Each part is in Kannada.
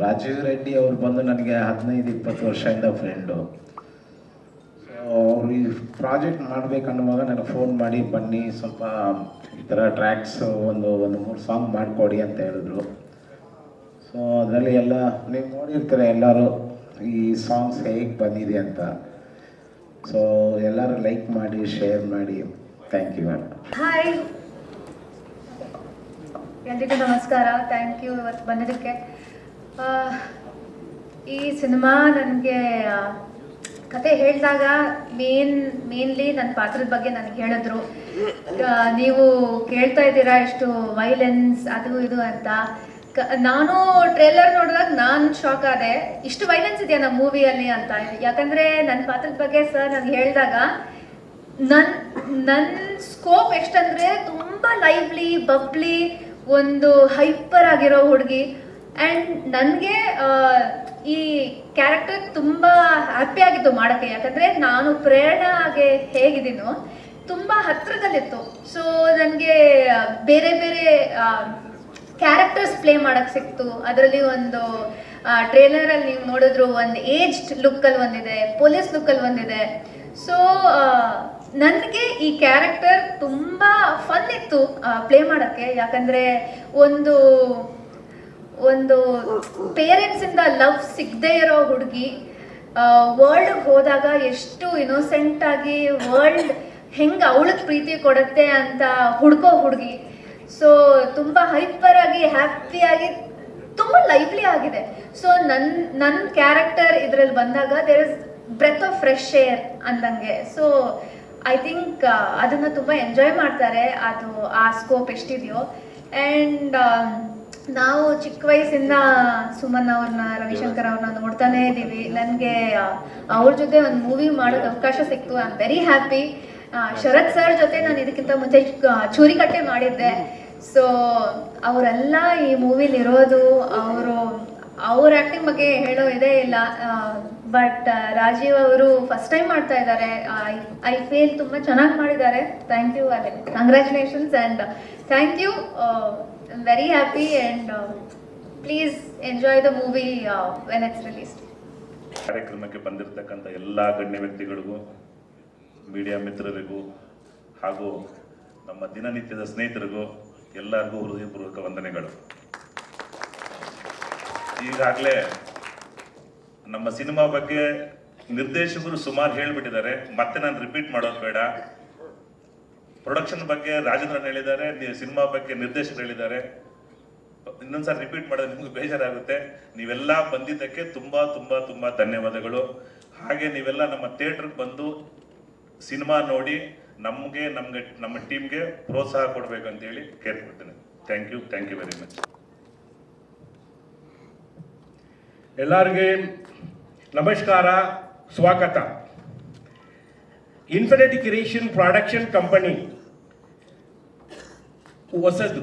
ರಾಜೀವ್ ರೆಡ್ಡಿ ಅವ್ರು ಬಂದು ನನಗೆ ಹದಿನೈದು ಇಪ್ಪತ್ತು ವರ್ಷದಿಂದ ಫ್ರೆಂಡು ಅವ್ರು ಈ ಪ್ರಾಜೆಕ್ಟ್ ಮಾಡಬೇಕನ್ನುವಾಗ ನನಗೆ ಫೋನ್ ಮಾಡಿ, ಬನ್ನಿ, ಸ್ವಲ್ಪ ಈ ಥರ ಟ್ರ್ಯಾಕ್ಸ್ ಒಂದು ಒಂದು ಮೂರು ಸಾಂಗ್ ಮಾಡಿಕೊಡಿ ಅಂತ ಹೇಳಿದ್ರು. ಸೊ ಅದರಲ್ಲಿ ಎಲ್ಲ ನೀವು ನೋಡಿರ್ತೀರ ಎಲ್ಲರೂ, ಈ ಸಾಂಗ್ಸ್ ಹೇಗೆ ಬಂದಿದೆ ಅಂತ. ಸೊ ಎಲ್ಲರೂ ಲೈಕ್ ಮಾಡಿ ಶೇರ್ ಮಾಡಿ. ಥ್ಯಾಂಕ್ ಯು ಹಾಯ್ ಎಲ್ರಿಗೂ ನಮಸ್ಕಾರ. ಥ್ಯಾಂಕ್ ಯು ಇವತ್ತು ಬಂದಿದ್ದಕ್ಕೆ. ಈ ಸಿನಿಮಾ ನನಗೆ ಕತೆ ಹೇಳಿದಾಗ ಮೇನ್ ಮೇನ್ಲಿ ನನ್ನ ಪಾತ್ರದ ಬಗ್ಗೆ ನನಗೆ ಹೇಳಿದ್ರು. ನೀವು ಕೇಳ್ತಾ ಇದ್ದೀರಾ ಎಷ್ಟು ವೈಲೆನ್ಸ್ ಅದು ಇದು ಅಂತ. ನಾನು ಟ್ರೇಲರ್ ನೋಡಿದಾಗ ನಾನು ಶಾಕ್ ಆದೆ. ಇಷ್ಟು ವೈಲೆನ್ಸ್ ಇದೆಯಾ ನಮ್ಮ ಮೂವಿಯಲ್ಲಿ ಅಂತ. ಯಾಕಂದ್ರೆ ನನ್ನ ಪಾತ್ರದ ಬಗ್ಗೆ ಸರ್ ನಾನು ಹೇಳಿದಾಗ ನನ್ ನನ್ನ ಸ್ಕೋಪ್ ಎಷ್ಟಂದ್ರೆ ತುಂಬಾ ಲೈವ್ಲಿ ಬಬ್ಲಿ ಒಂದು ಹೈಪರ್ ಆಗಿರೋ ಹುಡುಗಿ. ಆ್ಯಂಡ್ ನನಗೆ ಈ ಕ್ಯಾರೆಕ್ಟರ್ ತುಂಬ ಹ್ಯಾಪಿ ಆಗಿತ್ತು ಮಾಡೋಕ್ಕೆ, ಯಾಕಂದರೆ ನಾನು ಪ್ರೇರಣಾಗೆ ಹೇಗಿದ್ದೀನೋ ತುಂಬ ಹತ್ರದಲ್ಲಿತ್ತು. ಸೊ ನನಗೆ ಬೇರೆ ಬೇರೆ ಕ್ಯಾರೆಕ್ಟರ್ಸ್ ಪ್ಲೇ ಮಾಡಕ್ಕೆ ಸಿಕ್ತು. ಅದರಲ್ಲಿ ಒಂದು ಟ್ರೇಲರಲ್ಲಿ ನೀವು ನೋಡಿದ್ರು ಒಂದು ಏಜ್ಡ್ ಲುಕ್ಕಲ್ಲಿ ಒಂದಿದೆ ಪೊಲೀಸ್ ಲುಕ್ಕಲ್ಲಿ ಒಂದಿದೆ. ಸೊ ನನಗೆ ಈ ಕ್ಯಾರೆಕ್ಟರ್ ತುಂಬ ಫನ್ ಇತ್ತು ಪ್ಲೇ ಮಾಡೋಕ್ಕೆ. ಯಾಕಂದರೆ ಒಂದು ಒಂದು ಪೇರೆಂಟ್ಸ್ ಇಂದ ಲವ್ ಸಿಗದೆ ಇರೋ ಹುಡುಗಿ ವರ್ಲ್ಡ್ ಹೋದಾಗ ಎಷ್ಟು ಇನೋಸೆಂಟ್ ಆಗಿ ವರ್ಲ್ಡ್ ಹೆಂಗೆ ಅವಳಿಗೆ ಪ್ರೀತಿ ಕೊಡುತ್ತೆ ಅಂತ ಹುಡ್ಕೋ ಹುಡುಗಿ. ಸೊ ತುಂಬ ಹೈಪರ್ ಆಗಿ ಹ್ಯಾಪಿಯಾಗಿ ತುಂಬ ಲೈವ್ಲಿ ಆಗಿದೆ. ಸೊ ನನ್ನ ನನ್ನ ಕ್ಯಾರೆಕ್ಟರ್ ಇದರಲ್ಲಿ ಬಂದಾಗ there is breath of fresh air ಅಂದಂಗೆ. ಸೊ ಐ ಥಿಂಕ್ ಅದನ್ನು ತುಂಬ ಎಂಜಾಯ್ ಮಾಡ್ತಾರೆ. ಅದು, ಆ ಸ್ಕೋಪ್ ಎಷ್ಟಿದೆಯೋ. ಆ್ಯಂಡ್ ನಾವು ಚಿಕ್ಕ ವಯಸ್ಸಿಂದ ಸುಮನ್ ಅವ್ರನ್ನ, ರವಿಶಂಕರ್ ಅವ್ರನ್ನ ನೋಡ್ತಾನೆ ಇದ್ದೀವಿ. ನನಗೆ ಅವ್ರ ಜೊತೆ ಒಂದು ಮೂವಿ ಮಾಡೋಕ್ಕೆ ಅವಕಾಶ ಸಿಕ್ತು. I am very happy Sharath sir ಜೊತೆ ನಾನು ಇದಕ್ಕಿಂತ ಮುಂಚೆ ಚೂರಿ ಕಟ್ಟೆ ಮಾಡಿದ್ದೆ. ಸೊ ಅವರೆಲ್ಲ ಈ ಮೂವಿಲಿ ಇರೋದು, ಅವರು, ಅವ್ರ ಆ್ಯಕ್ಟಿಂಗ್ ಬಗ್ಗೆ ಹೇಳೋ ಇದೇ ಇಲ್ಲ. ಬಟ್ ರಾಜೀವ್ ಅವರು ಫಸ್ಟ್ ಟೈಮ್ ಮಾಡ್ತಾ ಇದ್ದಾರೆ. ಐ ಫೀಲ್ ತುಂಬ ಚೆನ್ನಾಗಿ ಮಾಡಿದ್ದಾರೆ. ಥ್ಯಾಂಕ್ ಯು ಅದೇ. Congratulations and thank you very happy and please enjoy the uh, when it's released. ಕಾರ್ಯಕ್ರಮಕ್ಕೆ ಬಂದಿರತಕ್ಕಂಥ ಎಲ್ಲ ಗಣ್ಯ ವ್ಯಕ್ತಿಗಳಿಗೂ ಮೀಡಿಯಾ ಮಿತ್ರರಿಗೂ ಹಾಗೂ ನಮ್ಮ ದಿನನಿತ್ಯದ ಸ್ನೇಹಿತರಿಗೂ ಎಲ್ಲರಿಗೂ ಹೃದಯಪೂರ್ವಕ ವಂದನೆಗಳು. ಈಗಾಗಲೇ ನಮ್ಮ ಸಿನಿಮಾ ಬಗ್ಗೆ ನಿರ್ದೇಶಕರು ಸುಮಾರು ಹೇಳ್ಬಿಟ್ಟಿದ್ದಾರೆ. ಮತ್ತೆ ನಾನು ರಿಪೀಟ್ ಮಾಡೋದು ಬೇಡ. ಪ್ರೊಡಕ್ಷನ್ ಬಗ್ಗೆ ರಾಜೇಂದ್ರನ್ ಹೇಳಿದ್ದಾರೆ ಸಿನಿಮಾ ಬಗ್ಗೆ ನಿರ್ದೇಶಕರು ಹೇಳಿದ್ದಾರೆ. ಇನ್ನೊಂದ್ಸಲ ರಿಪೀಟ್ ಮಾಡೋದು ನಿಮ್ಗೆ ಬೇಜಾರಾಗುತ್ತೆ. ನೀವೆಲ್ಲ ಬಂದಿದ್ದಕ್ಕೆ ತುಂಬಾ ತುಂಬಾ ತುಂಬಾ ಧನ್ಯವಾದಗಳು. ಹಾಗೆ ನೀವೆಲ್ಲ ನಮ್ಮ ಥಿಯೇಟ್ರಿಗೆ ಬಂದು ಸಿನಿಮಾ ನೋಡಿ ನಮಗೆ ನಮಗೆ, ನಮ್ಮ ಟೀಮ್ಗೆ ಪ್ರೋತ್ಸಾಹ ಕೊಡಬೇಕು ಅಂತ ಹೇಳಿ ಕೇಳ್ಕೊಡ್ತೇನೆ thank you thank you very much ಎಲ್ಲರಿಗೆ ನಮಸ್ಕಾರ, ಸ್ವಾಗತ. ಇನ್ಫಿನಿಟಿ ಕ್ರಿಯೇಷನ್ ಪ್ರೊಡಕ್ಷನ್ ಕಂಪನಿ ಹೊಸದು.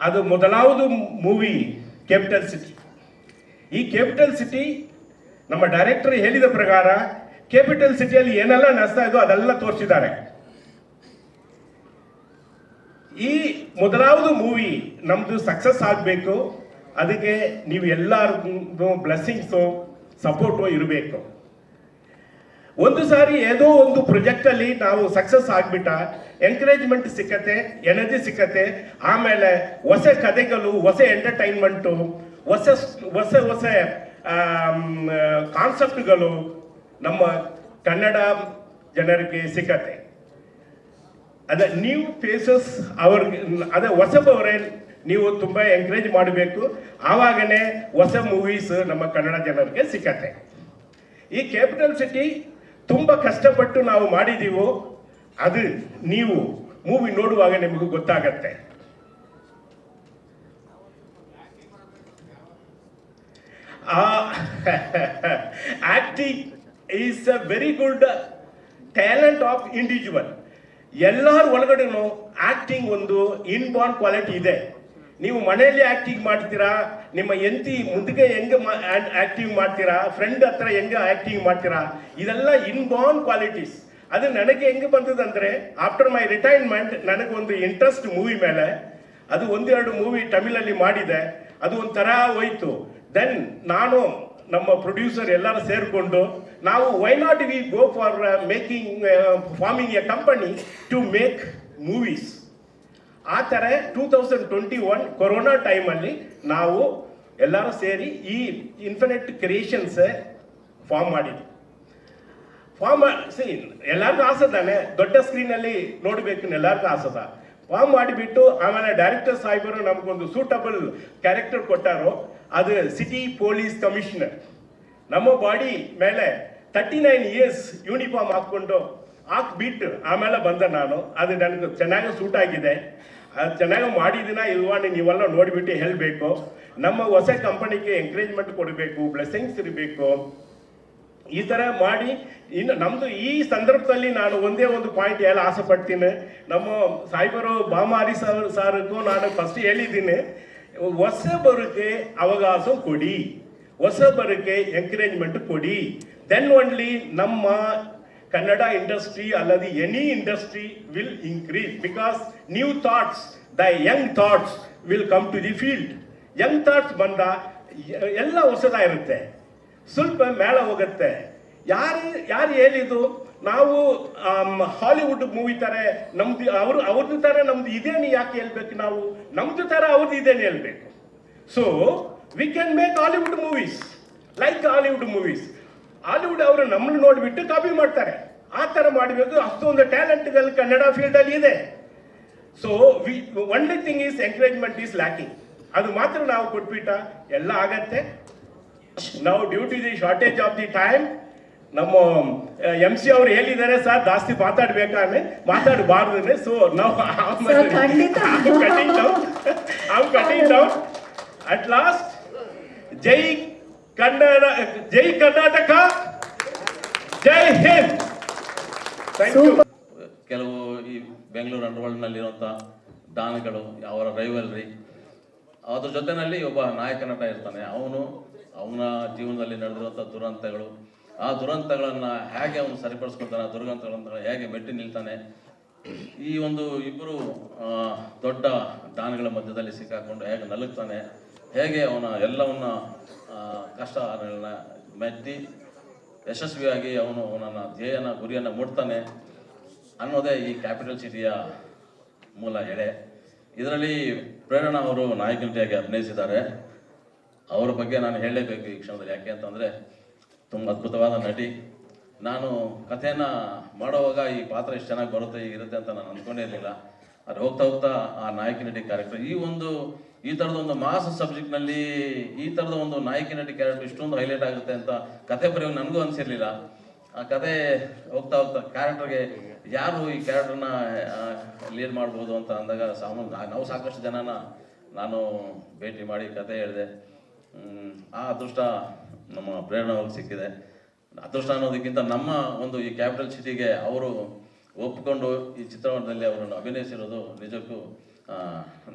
ಅದು ಮೊದಲಾವುದು ಮೂವಿ ಕ್ಯಾಪಿಟಲ್ ಸಿಟಿ ಈ ಕ್ಯಾಪಿಟಲ್ ಸಿಟಿ ನಮ್ಮ ಡೈರೆಕ್ಟರ್ ಹೇಳಿದ ಪ್ರಕಾರ ಕ್ಯಾಪಿಟಲ್ ಸಿಟಿಯಲ್ಲಿ ಏನೆಲ್ಲ ನಡೆಸ್ತಾ ಇದೋ ಅದೆಲ್ಲ ತೋರಿಸಿದ್ದಾರೆ. ಈ ಮೊದಲಾವುದು ಮೂವಿ ನಮ್ದು ಸಕ್ಸಸ್ ಆಗಬೇಕು. ಅದಕ್ಕೆ ನೀವು ಎಲ್ಲರಿಗೂ ಬ್ಲೆಸ್ಸಿಂಗ್ಸು ಸಪೋರ್ಟು ಇರಬೇಕು. ಒಂದು ಸಾರಿ ಏನೋ ಒಂದು ಪ್ರೊಜೆಕ್ಟ್ ಅಲ್ಲಿ ನಾವು ಸಕ್ಸಸ್ ಆಗ್ಬಿಟ್ಟ ಎನ್ಕರೇಜ್ಮೆಂಟ್ ಸಿಕ್ಕತ್ತೆ ಎನರ್ಜಿ ಸಿಕ್ಕತ್ತೆ, ಆಮೇಲೆ ಹೊಸ ಕಥೆಗಳು ಹೊಸ ಎಂಟರ್ಟೈನ್ಮೆಂಟು ಹೊಸ ಹೊಸ ಹೊಸ ಕಾನ್ಸೆಪ್ಟ್ಗಳು ನಮ್ಮ ಕನ್ನಡ ಜನರಿಗೆ ಸಿಕ್ಕತ್ತೆ. ಅದ ನ್ಯೂ ಫೇಸಸ್ ಅವ್ರಿಗೆ, ಅದೇ ಹೊಸಬವರೇ ನೀವು ತುಂಬ ಎಂಕರೇಜ್ ಮಾಡಬೇಕು. ಆವಾಗನೇ ಹೊಸ ಮೂವೀಸ್ ನಮ್ಮ ಕನ್ನಡ ಜನರಿಗೆ ಸಿಕ್ಕತ್ತೆ. ಈ ಕ್ಯಾಪಿಟಲ್ ಸಿಟಿ ತುಂಬ ಕಷ್ಟಪಟ್ಟು ನಾವು ಮಾಡಿದ್ದೀವೋ ಅದು ನೀವು ಮೂವಿ ನೋಡುವಾಗ ನಿಮಗೆ ಗೊತ್ತಾಗತ್ತೆ. Acting is a very good talent of individual ಎಲ್ಲರ ಒಳಗಡೆನೂ ಆಕ್ಟಿಂಗ್ ಒಂದು ಇನ್ ಬಾಂಡ್ ಕ್ವಾಲಿಟಿ ಇದೆ. ನೀವು ಮನೆಯಲ್ಲಿ ಆಕ್ಟಿಂಗ್ ಮಾಡ್ತೀರಾ? ನಿಮ್ಮ ಎಂತಿ ಮುಂದಕ್ಕೆ ಹೆಂಗೆ ಆಕ್ಟಿಂಗ್ ಮಾಡ್ತೀರಾ? ಫ್ರೆಂಡ್ ಹತ್ರ ಹೆಂಗೆ ಆಕ್ಟಿಂಗ್ ಮಾಡ್ತೀರಾ? ಇದೆಲ್ಲ ಇನ್ಬಾರ್ನ್ ಕ್ವಾಲಿಟೀಸ್ ಅದು ನನಗೆ ಹೆಂಗೆ ಬಂದದಂದ್ರೆ ಆಫ್ಟರ್ ಮೈ ರಿಟೈರ್ಮೆಂಟ್ ನನಗೊಂದು ಇಂಟ್ರೆಸ್ಟ್ ಮೂವಿ ಮೇಲೆ, ಅದು ಒಂದೆರಡು ಮೂವಿ ತಮಿಳಲ್ಲಿ ಮಾಡಿದೆ, ಅದು ಒಂಥರ ಹೋಯ್ತು. ದೆನ್ ನಾನು ನಮ್ಮ ಪ್ರೊಡ್ಯೂಸರ್ ಎಲ್ಲರೂ ಸೇರಿಕೊಂಡು, ನಾವು why not we go for making forming a company to make movies ಆ ಥರ two thousand twenty one corona ಟೈಮಲ್ಲಿ ನಾವು ಎಲ್ಲರೂ ಸೇರಿ ಈ ಇನ್ಫಿನಿಟ್ ಕ್ರಿಯೇಷನ್ಸ್ ಫಾರ್ಮ್ ಮಾಡಿದ್ವಿ. ಫಾರ್ಮ್ ಸಿ ಎಲ್ಲರಿಗೂ ತಾನೆ, ದೊಡ್ಡ ಸ್ಕ್ರೀನಲ್ಲಿ ನೋಡಬೇಕು ಎಲ್ಲರಿಗೂ ಆಸದ ಫಾರ್ಮ್ ಮಾಡಿಬಿಟ್ಟು ಆಮೇಲೆ ಡೈರೆಕ್ಟರ್ ಸಾಹೇಬರು ನಮಗೊಂದು ಸೂಟಬಲ್ ಕ್ಯಾರೆಕ್ಟರ್ ಕೊಟ್ಟಾರು, ಅದು ಸಿಟಿ ಪೊಲೀಸ್ ಕಮಿಷನರ್ ನಮ್ಮ ಬಾಡಿ ಮೇಲೆ ತರ್ಟಿ ನೈನ್ ಇಯರ್ಸ್ ಯೂನಿಫಾರ್ಮ್ ಹಾಕ್ಕೊಂಡು ಹಾಕ್ಬಿಟ್ಟು ಆಮೇಲೆ ಬಂದೆ ನಾನು. ಅದು ನನಗೆ ಚೆನ್ನಾಗಿ ಸೂಟ್ ಆಗಿದೆ. ಅದು ಚೆನ್ನಾಗಿ ಮಾಡಿದಿನ ಇಲ್ವಾ ನೀವೆಲ್ಲ ನೋಡಿಬಿಟ್ಟು ಹೇಳಬೇಕು. ನಮ್ಮ ಹೊಸ ಕಂಪನಿಗೆ ಎಂಕರೇಜ್ಮೆಂಟ್ ಕೊಡಬೇಕು ಬ್ಲೆಸ್ಸಿಂಗ್ಸ್ ಇರಬೇಕು. ಈ ಥರ ಮಾಡಿ, ಇನ್ನು ನಮ್ಮದು ಈ ಸಂದರ್ಭದಲ್ಲಿ ನಾನು ಒಂದೇ ಒಂದು ಪಾಯಿಂಟ್ ಹೇಳ ಆಸೆ ಪಡ್ತೀನಿ ನಮ್ಮ ಸಾಹೇಬರು ಬಾಮಾರಿ ಸರ್, ಸಾರ್ಗೂ ನಾನು ಫಸ್ಟ್ ಹೇಳಿದ್ದೀನಿ, ಹೊಸಬರಿಗೆ ಅವಕಾಶ ಕೊಡಿ. ಹೊಸಬರಿಗೆ ಎಂಕರೇಜ್ಮೆಂಟ್ ಕೊಡಿ. ದೆನ್ ಓನ್ಲಿ ನಮ್ಮ ಕನ್ನಡ ಇಂಡಸ್ಟ್ರಿ ಅಲ್ಲದೆ any industry will increase because new thoughts the young thoughts will come to the field young thoughts ಬಂದ, ಎಲ್ಲ ಹೊಸದಾಗಿರುತ್ತೆ ಸ್ವಲ್ಪ ಮೇಳ ಹೋಗುತ್ತೆ. ಯಾರು ಯಾರು ಹೇಳಿದ್ದು? ನಾವು ಹಾಲಿವುಡ್ ಮೂವಿ ತರ ನಮ್ದು, ಅವರು ಅವ್ರದ್ದು ಥರ ನಮ್ದು ಇದೇನು ಯಾಕೆ ಹೇಳ್ಬೇಕು ನಾವು? ನಮ್ದು ತರ ಅವ್ರದ್ದು ಇದೇನು ಹೇಳ್ಬೇಕು? So we can make Hollywood movies like Hollywood movies Hollywood ಅವರು ನಮ್ಮನ್ನು ನೋಡಿಬಿಟ್ಟು ಕಾಪಿ ಮಾಡ್ತಾರೆ. ಆ ಥರ ಮಾಡಬೇಕು. ಅಷ್ಟೊಂದು ಟ್ಯಾಲೆಂಟ್ಗಳು ಕನ್ನಡ ಫೀಲ್ಡಲ್ಲಿ ಇದೆ. So we only thing is encouragement is lacking ಅದು ಮಾತ್ರ ನಾವು ಕೊಟ್ಬಿಟ್ಟ ಎಲ್ಲ ಆಗತ್ತೆ. ನಾವು due to the shortage of the time ನಮ್ಮ ಎಂ ಸಿ ಅವ್ರು ಹೇಳಿದ್ದಾರೆ ಸರ್ ಜಾಸ್ತಿ ಮಾತಾಡ್ಬೇಕಾದ್ರೆ ಮಾತಾಡಬಾರ್ದು ಸೊ ನಾವು. Cutting down at last Jai Kannada Jai Karnataka Jai Hind. Thank you ಕೆಲವು ಈ ಬೆಂಗಳೂರು ಅಂಡರ್ವರ್ಲ್ಡ್ನಲ್ಲಿರುವಂಥ ದಾನಗಳು ಅವರ ರೈವಲ್ರಿ ಅದ್ರ ಜೊತೆನಲ್ಲಿ ಒಬ್ಬ ನಾಯಕ ನಟ ಇರ್ತಾನೆ. ಅವನು ಅವನ ಜೀವನದಲ್ಲಿ ನಡೆದಿರುವಂಥ ದುರಂತಗಳು, ಆ ದುರಂತಗಳನ್ನು ಹೇಗೆ ಅವನು ಸರಿಪಡಿಸ್ಕೊಳ್ತಾನೆ, ಆ ದುರಂತಗಳನ್ನು ಹೇಗೆ ಮೆಟ್ಟಿ ನಿಲ್ತಾನೆ, ಈ ಒಂದು ಇಬ್ಬರು ದೊಡ್ಡ ಡಾನ್ಗಳ ಮಧ್ಯದಲ್ಲಿ ಸಿಕ್ಕಾಕೊಂಡು ಹೇಗೆ ನಲುಗ್ತಾನೆ, ಹೇಗೆ ಅವನ ಎಲ್ಲವನ್ನ ಕಷ್ಟಗಳನ್ನ ಮೆಟ್ಟಿ ಯಶಸ್ವಿಯಾಗಿ ಅವನು ಅವನನ್ನ ಧ್ಯೇಯನ, ಗುರಿಯನ್ನು ಮುಟ್ತಾನೆ ಅನ್ನೋದೇ ಈ ಕ್ಯಾಪಿಟಲ್ ಸಿಟಿಯ ಮೂಲ ಎಳೆ ಇದರಲ್ಲಿ ಪ್ರೇರಣಾ ಅವರು ನಾಯಕನಟಿಯಾಗಿ ಅಭಿನಯಿಸಿದ್ದಾರೆ. ಅವರ ಬಗ್ಗೆ ನಾನು ಹೇಳಲೇಬೇಕು ಈ ಕ್ಷಣದಲ್ಲಿ. ಯಾಕೆ ಅಂತಂದರೆ ತುಂಬ ಅದ್ಭುತವಾದ ನಟಿ. ನಾನು ಕಥೆಯನ್ನು ಮಾಡುವಾಗ ಈ ಪಾತ್ರ ಎಷ್ಟು ಚೆನ್ನಾಗಿ ಬರುತ್ತೆ ಇರುತ್ತೆ ಅಂತ ನಾನು ಅಂದ್ಕೊಂಡಿರಲಿಲ್ಲ ಅದು ಹೋಗ್ತಾ ಹೋಗ್ತಾ ಆ ನಾಯಕಿ ನಟಿ ಕ್ಯಾರೆಕ್ಟರ್ ಈ ಒಂದು, ಈ ಥರದ ಒಂದು ಮಾಸ್ ಸಬ್ಜೆಕ್ಟ್ನಲ್ಲಿ ಈ ಥರದ ಒಂದು ನಾಯಕಿ ನಟಿ ಕ್ಯಾರೆಕ್ಟರ್ ಇಷ್ಟೊಂದು ಹೈಲೈಟ್ ಆಗುತ್ತೆ ಅಂತ ಕಥೆ ಬರೆಯೋ ನನಗೂ ಅನಿಸಿರಲಿಲ್ಲ. ಆ ಕತೆ ಹೋಗ್ತಾ ಹೋಗ್ತಾ ಕ್ಯಾರೆಕ್ಟರ್ಗೆ ಯಾರು ಈ ಕ್ಯಾರೆಕ್ಟರ್ನ ಲೀಡ್ ಮಾಡ್ಬೋದು ಅಂತ ಅಂದಾಗ ಸಾಮಾನ್ಯ ನಾವು ಸಾಕಷ್ಟು ಜನನ ನಾನು ಭೇಟಿ ಮಾಡಿ ಕತೆ ಹೇಳಿದೆ. ಆ ಅದೃಷ್ಟ ನಮ್ಮ ಪ್ರೇರಣಾ ಸಿಕ್ಕಿದೆ. ಅದೃಷ್ಟ ಅನ್ನೋದಕ್ಕಿಂತ ನಮ್ಮ ಒಂದು ಈ ಕ್ಯಾಪಿಟಲ್ ಸಿಟಿಗೆ ಅವರು ಒಪ್ಪಿಕೊಂಡು ಈ ಚಿತ್ರವನ್ನದಲ್ಲಿ ಅವರನ್ನು ಅಭಿನಯಿಸಿರೋದು ನಿಜಕ್ಕೂ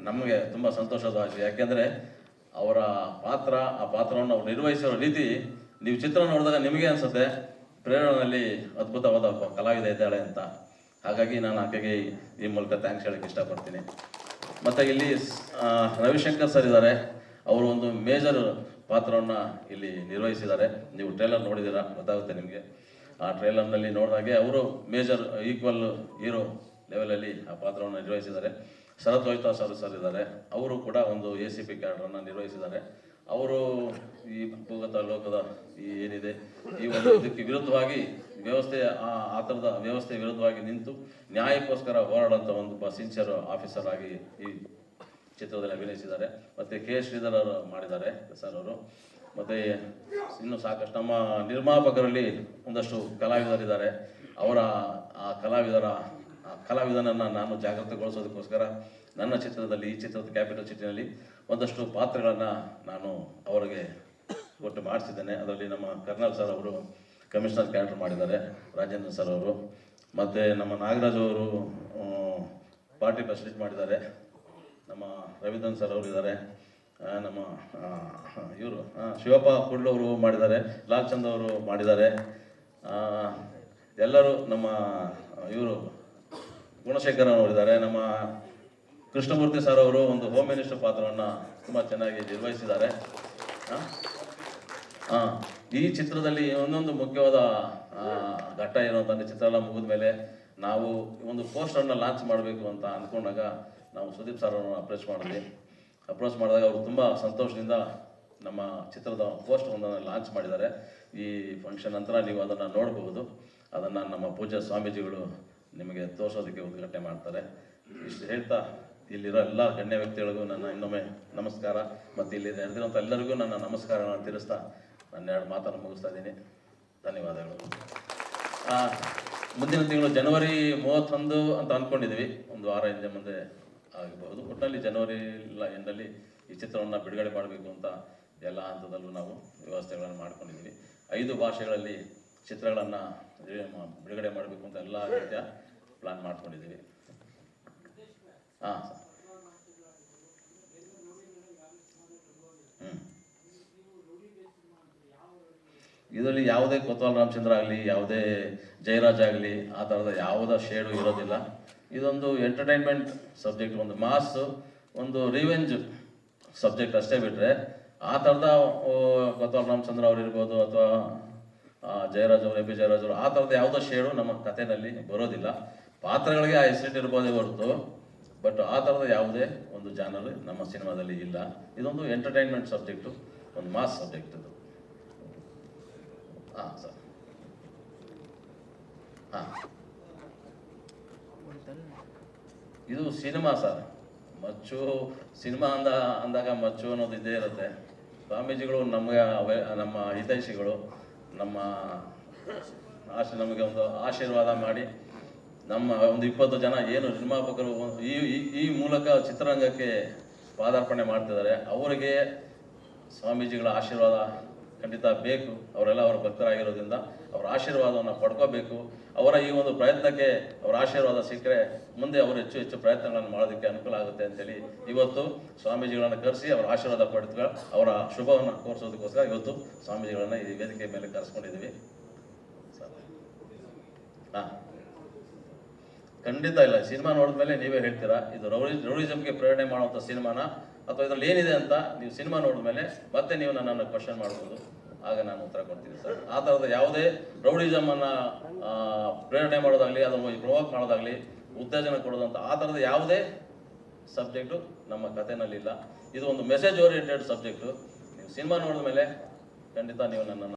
ನಮಗೆ ತುಂಬ ಸಂತೋಷದ ವಿಷಯ. ಯಾಕೆಂದರೆ ಅವರ ಪಾತ್ರ, ಆ ಪಾತ್ರವನ್ನು ಅವ್ರು ನಿರ್ವಹಿಸಿರೋ ರೀತಿ ನೀವು ಚಿತ್ರ ನೋಡಿದಾಗ ನಿಮಗೆ ಅನಿಸುತ್ತೆ ಪ್ರೇರಣೆಯಲ್ಲಿ ಅದ್ಭುತವಾದ ಒಬ್ಬ ಕಲಾವಿದ ಇದ್ದಾಳೆ ಅಂತ. ಹಾಗಾಗಿ ನಾನು ಆಕೆಗೆ ಈ- ಮೂಲಕ ಥ್ಯಾಂಕ್ಸ್ ಹೇಳಕ್ಕೆ ಇಷ್ಟಪಡ್ತೀನಿ. ಮತ್ತು ಇಲ್ಲಿ ರವಿಶಂಕರ್ ಸರ್ ಇದ್ದಾರೆ. ಅವರು ಒಂದು ಮೇಜರ್ ಪಾತ್ರವನ್ನು ಇಲ್ಲಿ ನಿರ್ವಹಿಸಿದ್ದಾರೆ. ನೀವು ಟ್ರೇಲರ್ ನೋಡಿದ್ದೀರಾ? ಗೊತ್ತಾಗುತ್ತೆ ನಿಮಗೆ. ಆ ಟ್ರೇಲರ್ನಲ್ಲಿ ನೋಡಿದಾಗೆ ಅವರು ಮೇಜರ್ ಈಕ್ವಲ್ ಹೀರೋ ಲೆವೆಲಲ್ಲಿ ಆ ಪಾತ್ರವನ್ನು ನಿರ್ವಹಿಸಿದ್ದಾರೆ. ಶರತ್ ವೈತಾ ಸರ್ ಸರ್ ಇದ್ದಾರೆ. ಅವರು ಕೂಡ ಒಂದು ಎ ಸಿ ಪಿ ಕ್ಯಾಡ್ರನ್ನು ನಿರ್ವಹಿಸಿದ್ದಾರೆ. ಅವರು ಈ ಭೂಗತ ಲೋಕದ ಈ ಏನಿದೆ, ಈ ಒಂದು ಇದಕ್ಕೆ ವಿರುದ್ಧವಾಗಿ ವ್ಯವಸ್ಥೆ ಆ ಥರದ ವ್ಯವಸ್ಥೆ ವಿರುದ್ಧವಾಗಿ ನಿಂತು ನ್ಯಾಯಕ್ಕೋಸ್ಕರ ಹೋರಾಡುವಂಥ ಒಂದು ಸಿನ್ಸಿಯರ್ ಆಫೀಸರ್ ಆಗಿ ಈ ಚಿತ್ರದಲ್ಲಿ ಅಭಿನಯಿಸಿದ್ದಾರೆ. ಮತ್ತು ಕೆ. ಶ್ರೀಧರ್ ಅವರು ಮಾಡಿದ್ದಾರೆ ಸರ್ ಅವರು. ಮತ್ತು ಇನ್ನು ಸಾಕಷ್ಟು ನಮ್ಮ ನಿರ್ಮಾಪಕರಲ್ಲಿ ಒಂದಷ್ಟು ಕಲಾವಿದರಿದ್ದಾರೆ. ಅವರ ಆ ಕಲಾವಿದರ, ಆ ಕಲಾವಿದನನ್ನು ನಾನು ಜಾಗೃತಗೊಳಿಸೋದಕ್ಕೋಸ್ಕರ ನನ್ನ ಚಿತ್ರದಲ್ಲಿ, ಈ ಚಿತ್ರದ ಕ್ಯಾಪಿಟಲ್ ಸಿಟಿನಲ್ಲಿ ಒಂದಷ್ಟು ಪಾತ್ರಗಳನ್ನು ನಾನು ಅವರಿಗೆ ಒಟ್ಟು ಮಾಡಿಸಿದ್ದೇನೆ. ಅದರಲ್ಲಿ ನಮ್ಮ ಕರ್ನಲ್ ಸರ್ ಅವರು ಕಮಿಷನರ್ ಕ್ಯಾರೆಕ್ಟರ್ ಮಾಡಿದ್ದಾರೆ, ರಾಜೇಂದ್ರ ಸರ್ ಅವರು. ಮತ್ತು ನಮ್ಮ ನಾಗರಾಜ್ ಅವರು ಪಾರ್ಟಿ ಪ್ರೆಸಿಡೆಂಟ್ ಮಾಡಿದ್ದಾರೆ. ನಮ್ಮ ರವಿಧನ್ ಸರ್ ಅವರು ಇದ್ದಾರೆ. ನಮ್ಮ ಇವರು ಶಿವಪ್ಪ ಕುಡ್ಲು ಅವರು ಮಾಡಿದ್ದಾರೆ, ಲಾಲ್ ಚಂದ್ ಅವರು ಮಾಡಿದ್ದಾರೆ. ಎಲ್ಲರೂ ನಮ್ಮ, ಇವರು ಗುಣಶೇಖರ್ ಅವರಿದ್ದಾರೆ. ನಮ್ಮ ಕೃಷ್ಣಮೂರ್ತಿ ಸರ್ ಅವರು ಒಂದು ಹೋಮ್ ಮಿನಿಸ್ಟರ್ ಪಾತ್ರವನ್ನು ತುಂಬ ಚೆನ್ನಾಗಿ ನಿರ್ವಹಿಸಿದ್ದಾರೆ. ಈ ಚಿತ್ರದಲ್ಲಿ ಒಂದೊಂದು ಮುಖ್ಯವಾದ ಘಟ್ಟ ಏನು ಅಂತಂದರೆ ಚಿತ್ರ ಎಲ್ಲ ಮುಗಿದ ಮೇಲೆ ನಾವು ಒಂದು ಪೋಸ್ಟರ್ನ ಲಾಂಚ್ ಮಾಡಬೇಕು ಅಂತ ಅಂದ್ಕೊಂಡಾಗ ನಾವು ಸುದೀಪ್ ಸರ್ ಅವರನ್ನು ಅಪ್ರೋಚ್ ಮಾಡಿದ್ವಿ. ಅಪ್ರೋಚ್ ಮಾಡಿದಾಗ ಅವರು ತುಂಬ ಸಂತೋಷದಿಂದ ನಮ್ಮ ಚಿತ್ರದ ಪೋಸ್ಟರ್ ಒಂದನ್ನು ಲಾಂಚ್ ಮಾಡಿದ್ದಾರೆ. ಈ ಫಂಕ್ಷನ್ ನಂತರ ನೀವು ಅದನ್ನು ನೋಡಬಹುದು ಅದನ್ನು ನಮ್ಮ ಪೂಜಾ ಸ್ವಾಮೀಜಿಗಳು ನಿಮಗೆ ತೋರಿಸೋದಕ್ಕೆ ಉದ್ಘಾಟನೆ ಮಾಡ್ತಾರೆ. ಇಷ್ಟು ಹೇಳ್ತಾ ಇಲ್ಲಿರೋ ಎಲ್ಲ ಗಣ್ಯ ವ್ಯಕ್ತಿಗಳಿಗೂ ನನ್ನ ಇನ್ನೊಮ್ಮೆ ನಮಸ್ಕಾರ. ಮತ್ತು ಇಲ್ಲಿ ನೆರೆದಿರುವಂಥ ಎಲ್ಲರಿಗೂ ನನ್ನ ನಮಸ್ಕಾರಗಳನ್ನು ತಿಳಿಸ್ತಾ ನನ್ನ ಎರಡು ಮಾತನ್ನು ಮುಗಿಸ್ತಾ ಇದ್ದೀನಿ. ಧನ್ಯವಾದಗಳು. ಮುಂದಿನ ತಿಂಗಳು ಜನವರಿ ಮೂವತ್ತೊಂದು ಅಂತ ಅಂದ್ಕೊಂಡಿದ್ವಿ ಒಂದು ವಾರ ಹಿಂದೆ ಮುಂದೆ ಆಗಬಹುದು ಒಟ್ಟಿನಲ್ಲಿ ಜನವರಿ ಇಲ್ಲ ಎಂಡಲ್ಲಿ ಈ ಚಿತ್ರವನ್ನು ಬಿಡುಗಡೆ ಮಾಡಬೇಕು ಅಂತ ಎಲ್ಲ ಹಂತದಲ್ಲೂ ನಾವು ವ್ಯವಸ್ಥೆಗಳನ್ನು ಮಾಡ್ಕೊಂಡಿದ್ವಿ. ಐದು ಭಾಷೆಗಳಲ್ಲಿ ಚಿತ್ರಗಳನ್ನು ಬಿಡುಗಡೆ ಮಾಡಬೇಕು ಅಂತ ಎಲ್ಲ ರೀತಿಯ ಪ್ಲಾನ್ ಮಾಡ್ಕೊಂಡಿದ್ದೀವಿ ಹಾಂ. ಇದರಲ್ಲಿ ಯಾವುದೇ ಕೊತ್ವಾಲ್ ರಾಮಚಂದ್ರ ಆಗಲಿ, ಯಾವುದೇ ಜಯರಾಜ್ ಆಗಲಿ, ಆ ಥರದ ಯಾವುದೇ ಶೇಡು ಇರೋದಿಲ್ಲ. ಇದೊಂದು ಎಂಟರ್ಟೈನ್ಮೆಂಟ್ ಸಬ್ಜೆಕ್ಟ್ ಒಂದು ಮಾಸ್ ಒಂದು ರಿವೆಂಜ್ ಸಬ್ಜೆಕ್ಟ್ ಅಷ್ಟೇ ಬಿಟ್ಟರೆ ಆ ಥರದ ಕೊತ್ವಾಲ್ ರಾಮಚಂದ್ರ ಅವ್ರು ಇರ್ಬೋದು ಅಥವಾ ಜಯರಾಜ್ ಅವರು, ಎ ಪಿ ಜಯರಾಜ್ ಅವರು, ಆ ಥರದ ಯಾವುದೋ ಶೇಡು ನಮ್ಮ ಕಥೆಯಲ್ಲಿ ಬರೋದಿಲ್ಲ. ಪಾತ್ರಗಳಿಗೆ ಆ ಹೆಸರಿಟ್ಟಿರ್ಬೋದೇ ಹೊರತು ಬಟ್ ಆ ಥರದ ಯಾವುದೇ ಒಂದು ಜಾನರ್ ನಮ್ಮ ಸಿನಿಮಾದಲ್ಲಿ ಇಲ್ಲ. ಇದೊಂದು ಎಂಟರ್ಟೈನ್ಮೆಂಟ್ ಸಬ್ಜೆಕ್ಟು ಒಂದು ಮಾಸ್ ಸಬ್ಜೆಕ್ಟ್ ಇದು ಹಾಂ ಸರ್ ಹಾಂ. ಇದು ಸಿನಿಮಾ ಸರ್ ಮಚ್ಚು ಸಿನಿಮಾ ಅಂದ, ಅಂದಾಗ ಮಚ್ಚು ಅನ್ನೋದು ಇದ್ದೇ ಇರುತ್ತೆ. ಸ್ವಾಮೀಜಿಗಳು ನಮಗೆ ನಮ್ಮ ಹಿತೈಷಿಗಳು, ನಮ್ಮ ಆಶೆ, ನಮಗೆ ಒಂದು ಆಶೀರ್ವಾದ ಮಾಡಿ ನಮ್ಮ ಒಂದು ಇಪ್ಪತ್ತು ಜನ ಏನು ನಿರ್ಮಾಪಕರು ಈ ಈ- ಮೂಲಕ ಚಿತ್ರರಂಗಕ್ಕೆ ಪಾದಾರ್ಪಣೆ ಮಾಡ್ತಿದ್ದಾರೆ, ಅವರಿಗೆ ಸ್ವಾಮೀಜಿಗಳ ಆಶೀರ್ವಾದ ಖಂಡಿತ ಬೇಕು. ಅವರೆಲ್ಲ ಅವರ ಭಕ್ತರಾಗಿರೋದ್ರಿಂದ ಅವರ ಆಶೀರ್ವಾದವನ್ನು ಪಡ್ಕೋಬೇಕು. ಅವರ ಈ ಒಂದು ಪ್ರಯತ್ನಕ್ಕೆ ಅವರ ಆಶೀರ್ವಾದ ಸಿಕ್ಕರೆ ಮುಂದೆ ಅವರು ಹೆಚ್ಚು ಹೆಚ್ಚು ಪ್ರಯತ್ನಗಳನ್ನು ಮಾಡೋದಕ್ಕೆ ಅನುಕೂಲ ಆಗುತ್ತೆ ಅಂತೇಳಿ ಇವತ್ತು ಸ್ವಾಮೀಜಿಗಳನ್ನು ಕರೆಸಿ ಅವರ ಆಶೀರ್ವಾದ ಪಡೆದು ಅವರ ಶುಭವನ್ನು ಕೋರಿಸೋದಕ್ಕೋಸ್ಕರ ಇವತ್ತು ಸ್ವಾಮೀಜಿಗಳನ್ನು ಈ ವೇದಿಕೆ ಮೇಲೆ ಕರೆಸ್ಕೊಂಡಿದ್ದೀವಿ. ಹಾಂ. ಖಂಡಿತ ಇಲ್ಲ. ಸಿನಿಮಾ ನೋಡಿದ್ಮೇಲೆ ನೀವೇ ಹೇಳ್ತೀರಾ, ಇದು ರೌಡಿ, ರೌಡಿಸಮ್ಗೆ ಪ್ರೇರಣೆ ಮಾಡುವಂಥ ಸಿನಿಮಾನ? ಅಥವಾ ಇದ್ರಲ್ಲಿ ಏನಿದೆ ಅಂತ ನೀವು ಸಿನಿಮಾ ನೋಡಿದ್ಮೇಲೆ ಮತ್ತೆ ನೀವು ನನ್ನನ್ನು ಕ್ವಶನ್ ಮಾಡ್ಬೋದು. ಆಗ ನಾನು ಉತ್ತರ ಕೊಡ್ತೀನಿ ಸರ್. ಆ ಥರದ ಯಾವುದೇ ರೌಡಿಸಮನ್ನು ಪ್ರೇರಣೆ ಮಾಡೋದಾಗಲಿ, ಅದನ್ನು ಪ್ರೊವೋಕ್ ಮಾಡೋದಾಗಲಿ, ಉತ್ತೇಜನ ಕೊಡೋದಂತ ಆ ಥರದ ಯಾವುದೇ ಸಬ್ಜೆಕ್ಟು ನಮ್ಮ ಕಥೆನಲ್ಲಿಲ್ಲ. ಇದು ಒಂದು ಮೆಸೇಜ್ ಓರಿಯೆಂಟೆಡ್ ಸಬ್ಜೆಕ್ಟು ನೀವು ಸಿನಿಮಾ ನೋಡಿದ್ಮೇಲೆ ಖಂಡಿತ ನೀವು ನನ್ನನ್ನು